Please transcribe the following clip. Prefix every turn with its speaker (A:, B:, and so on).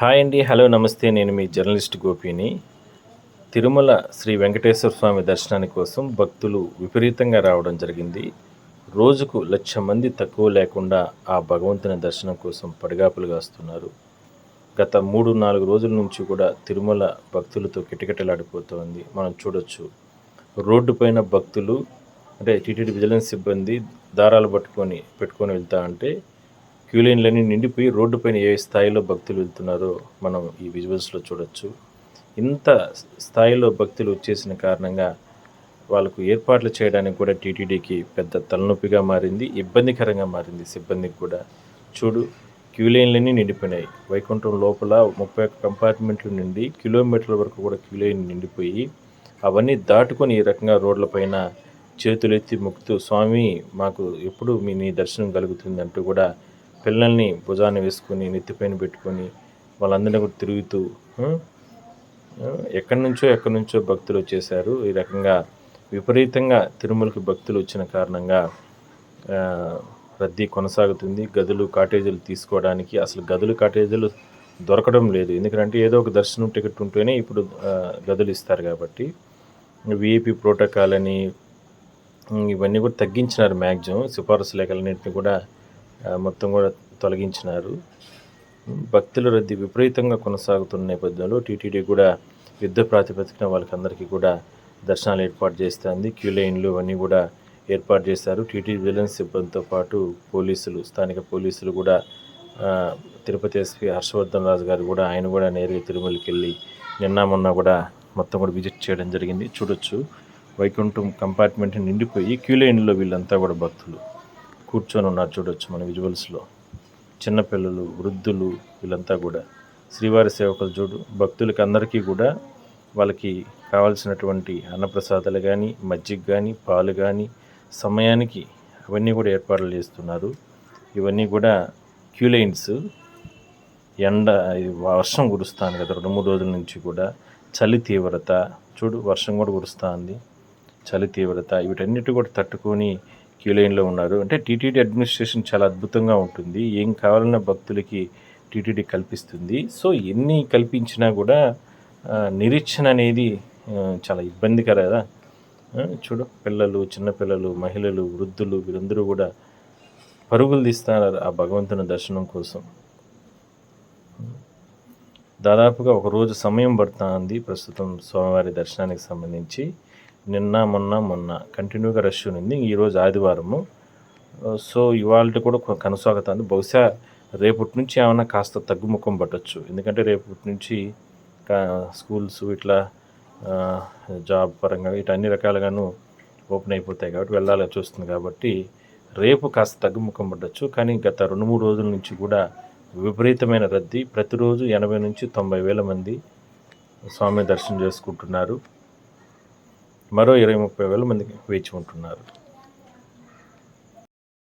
A: Hi అండి hello నమస్తే. నేను మీ జర్నలిస్ట్ గోపిని. తిరుమల శ్రీ వెంకటేశ్వర స్వామి దర్శనాని కోసం భక్తులు విపరీతంగా రావడం జరిగింది. రోజుకు లక్ష మంది తక్కువ లేకుండా ఆ భగవంతుని దర్శనం కోసం పడిగాపులుగా వస్తున్నారు గత మూడు నాలుగు రోజుల నుంచి కూడా తిరుమల భక్తులతో కిటకిటలాడిపోతోంది. మనం చూడొచ్చు. రోడ్డు పైన భక్తులు అంటే టీటీడీ విజిలెన్స్ సిబ్బంది దారాలు పట్టుకొని పెట్టుకొని వెళ్తా అంటే క్యూ లైన్లన్నీ నిండిపోయి రోడ్డుపైన ఏ స్థాయిలో భక్తులు వెళ్తున్నారో మనం ఈ విజువల్స్లో చూడొచ్చు. ఇంత స్థాయిలో భక్తులు వచ్చేసిన కారణంగా వాళ్ళకు ఏర్పాట్లు చేయడానికి కూడా టీటీడీకి పెద్ద తలనొప్పిగా మారింది ఇబ్బందికరంగా మారింది సిబ్బందికి కూడా. చూడు క్యూ లైన్లన్నీ నిండిపోయినాయి. వైకుంఠం లోపల ముప్పై ఒక్క కంపార్ట్మెంట్లు నిండి కిలోమీటర్ల వరకు కూడా క్యూ లైన్ నిండిపోయి అవన్నీ దాటుకొని ఈ రకంగా రోడ్లపైన చేతులెత్తి మొక్కుతూ స్వామి మాకు ఎప్పుడు మీ నీ దర్శనం కలుగుతుంది అంటూ కూడా పిల్లల్ని భుజాన్ని వేసుకొని నెత్తిపైన పెట్టుకొని వాళ్ళందరినీ కూడా తిరుగుతూ ఎక్కడి నుంచో ఎక్కడి నుంచో భక్తులు వచ్చేసారు ఈ రకంగా విపరీతంగా తిరుమలకి భక్తులు వచ్చిన కారణంగా రద్దీ కొనసాగుతుంది. గదులు కాటేజీలు తీసుకోవడానికి అసలు గదులు కాటేజీలు దొరకడం లేదు. ఎందుకంటే ఏదో ఒక దర్శనం టికెట్ ఉంటేనే ఇప్పుడు గదులు ఇస్తారు కాబట్టి. విఐపి ప్రోటోకాల్ అని ఇవన్నీ కూడా తగ్గించినారు మ్యాక్సిమం సిఫారసు లేఖలన్నింటినీ కూడా మొత్తం కూడా తొలగించినారు. భక్తుల రద్దీ విపరీతంగా కొనసాగుతున్న నేపథ్యంలో టీటీడీ కూడా యుద్ధ ప్రాతిపదికన వాళ్ళకందరికీ కూడా దర్శనాలు ఏర్పాటు చేస్తుంది. క్యూ లైన్లు అన్నీ కూడా ఏర్పాటు చేశారు. టీటీ విజిలెన్స్ సిబ్బందితో పాటు పోలీసులు స్థానిక పోలీసులు కూడా తిరుపతి ఎస్పీ హర్షవర్ధన్ రాజు గారు కూడా ఆయన కూడా నేరుగా తిరుమలకి వెళ్ళి నిన్న మొన్న కూడా మొత్తం కూడా విజిట్ చేయడం జరిగింది. చూడొచ్చు. వైకుంఠం కంపార్ట్మెంట్ నిండిపోయి క్యూ లైన్లో వీళ్ళంతా కూడా భక్తులు. కూర్చొని ఉన్నారు చూడొచ్చు మన విజువల్స్లో. చిన్నపిల్లలు వృద్ధులు వీళ్ళంతా కూడా. శ్రీవారి సేవకులు చూడు భక్తులకి అందరికీ కూడా వాళ్ళకి కావాల్సినటువంటి అన్నప్రసాదాలు కానీ మజ్జిగ కానీ పాలు కానీ సమయానికి అవన్నీ కూడా ఏర్పాట్లు చేస్తున్నారు. ఇవన్నీ కూడా క్యూ లైన్స్ ఎండ వర్షం కురుస్తాను కదా రెండు మూడు రోజుల నుంచి కూడా. చలి తీవ్రత చూడు వర్షం కూడా కురుస్తుంది. చలి తీవ్రత వీటన్నిటి కూడా తట్టుకొని క్యూ లైన్లో ఉన్నారు. అంటే టీటీడీ అడ్మినిస్ట్రేషన్ చాలా అద్భుతంగా ఉంటుంది. ఏం కావాలన్న భక్తులకి టీటీడీ కల్పిస్తుంది. సో ఎన్ని కల్పించినా కూడా నిరీక్షణ అనేది చాలా ఇబ్బందికర కదా. చూడు పిల్లలు చిన్నపిల్లలు మహిళలు వృద్ధులు వీరందరూ కూడా పరుగులు తీస్తున్నారు ఆ భగవంతుని దర్శనం కోసం. దాదాపుగా ఒక రోజు సమయం పడుతుంది ప్రస్తుతం స్వామివారి దర్శనానికి సంబంధించి. నిన్న మొన్న మొన్న కంటిన్యూగా రష్ ఉంది. ఈరోజు ఆదివారము. సో ఇవాళ కూడా కొనసాగుతుంది బహుశా రేపటి నుంచి ఏమైనా కాస్త తగ్గుముఖం పట్టచ్చు. ఎందుకంటే రేపటి నుంచి స్కూల్స్ ఇట్లా జాబ్ పరంగా ఇట్లా అన్ని రకాలుగాను ఓపెన్ అయిపోతాయి కాబట్టి వెళ్ళాలి చూస్తుంది కాబట్టి రేపు కాస్త తగ్గుముఖం పట్టొచ్చు. కానీ గత రెండు మూడు రోజుల నుంచి కూడా విపరీతమైన రద్దీ. ప్రతిరోజు ఎనభై నుంచి తొంభై వేల మంది స్వామి దర్శనం చేసుకుంటున్నారు. మరో ఇరవై ముప్పై వేల మంది వేచి ఉంటున్నారు.